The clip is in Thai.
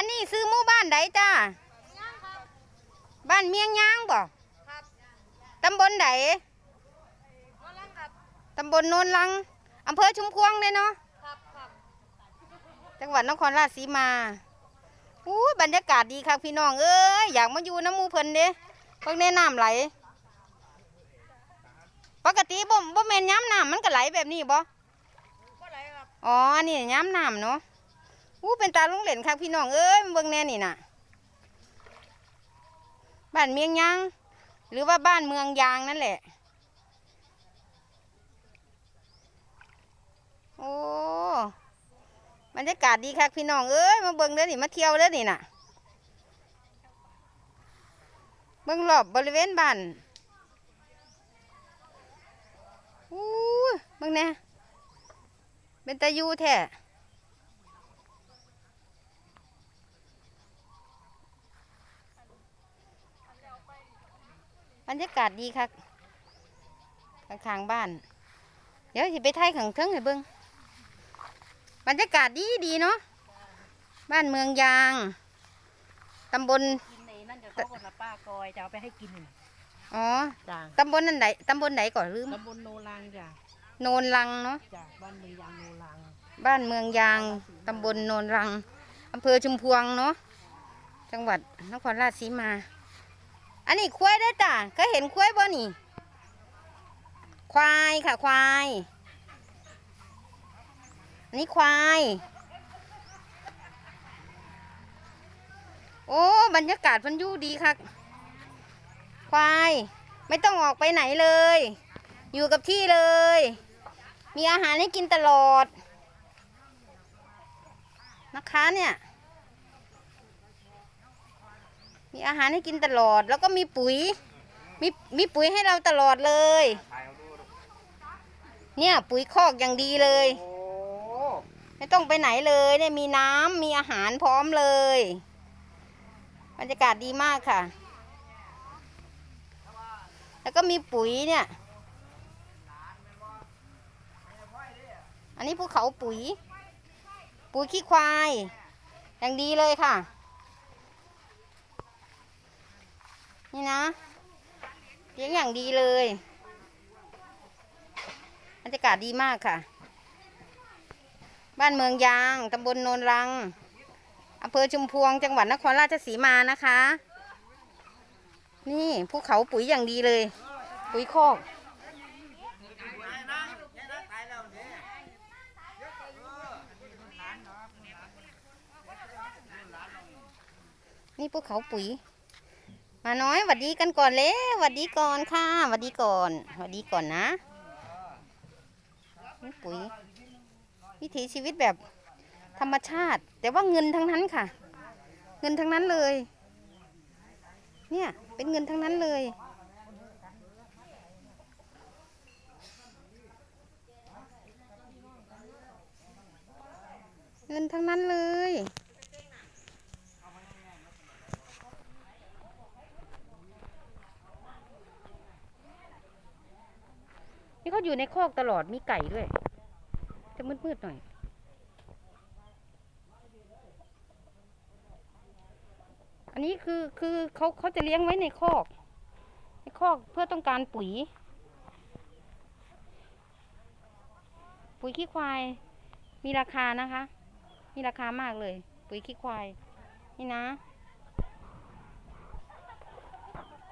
อันนี้ซื้อหมู่บ้านใดจ้าบ้านเมียงยางบ่ครับตำบลใดมาแล้วครับตำบลโนนลังอำเภอชุมพวงเลยเนาะครับครับจังหวัดนครราชสีมาอู้บรรยากาศดีครับพี่น้องเอ้ยอยากมาอยู่น้ำหมูเพิ่นเด้เพิ่งแนะน้ำไหล ปกติบ่บ่แม่นย้ำน้ำมันก็ไหลแบบนี้บ่ก็ไหลครับอ๋ออันนี้ย้ำน้ำเนาะ อู้เป็นตาลุงเหล่นครับพี่น้องเอ้ยเบิ่งแน่นี่น่ะ บ้านเมียงยางหรือว่าบ้านเมืองยางนั่นแหละ โอ้บรรยากาศดีครับพี่น้องเอ้ยมาเบิ่งเด้อนี่มาเที่ยวเด้อนี่น่ะเบิ่งรอบบริเวณบ้านอู้เบิ่งแน่เป็นตายูแท้ บรรยากาศดีครับข้างๆบ้าน เดี๋ยวสิไปถ่ายข้างเทิงให้เบิ่งบรรยากาศดีดีๆเนาะบ้านเมืองยางตำบลกินในนั่นเดี๋ยวเขาคนละป้ากอยจะเอาไปให้กินอ๋อจ้าตำบลนั่นไหนตำบลไหนก่อนลืมตำบลโนรังจ้ะโนนลังเนาะจ้ะบ้านเมืองยางโนรังบ้านเมืองยางตำบลโนนรังอำเภอชุมพวงเนาะจังหวัดนครราชสีมา อันนี้ควายได้จ้ะเคยเห็นควายบ่นี่ ควายค่ะควาย อันนี้ควาย โอ้บรรยากาศมันยู่ดีค่ะ ควาย ไม่ต้องออกไปไหนเลย อยู่กับที่เลย มีอาหารให้กินตลอด นะคะเนี่ย มีอาหารให้กินตลอด แล้วก็มีปุ๋ย มีมีปุ๋ยให้เราตลอดเลย เนี่ยปุ๋ยคอกอย่างดีเลย ไม่ต้องไปไหนเลยเนี่ยมีน้ำมีอาหารพร้อมเลยบรรยากาศดีมากค่ะ แล้วก็มีปุ๋ยเนี่ย อันนี้ภูเขาปุ๋ย ปุ๋ยขี้ควาย อย่างดีเลยค่ะ นี่นะเลี้ยงอย่างดีเลยบรรยากาศดีมากค่ะ บ้านเมืองยางตำบลโนนรังอำเภอชุมพวง จังหวัดนครราชสีมานะคะ นี่ภูเขาปุ๋ยอย่างดีเลย ปุ๋ยคอกนี่ภูเขาปุ๋ย มาน้อยหวัดดีกันก่อนเลยหวัดดีก่อนค่ะหวัดดีก่อนหวัดดีก่อนนะนี่ปุ๋ยวิถีชีวิตแบบธรรมชาติ แต่ว่าเงินทั้งนั้นค่ะ เงินทั้งนั้นเลย เนี่ยเป็นเงินทั้งนั้นเลย เงินทั้งนั้นเลย นี่เขา อยู่ในคอกตลอดมีไก่ด้วย จะมืดๆหน่อย อันนี้คือคือเขาเขาจะเลี้ยงไว้ในคอก ในคอกเพื่อต้องการปุ๋ย ปุ๋ยขี้ควาย มีราคานะคะ มีราคามากเลย ปุ๋ยขี้ควาย นี่นะ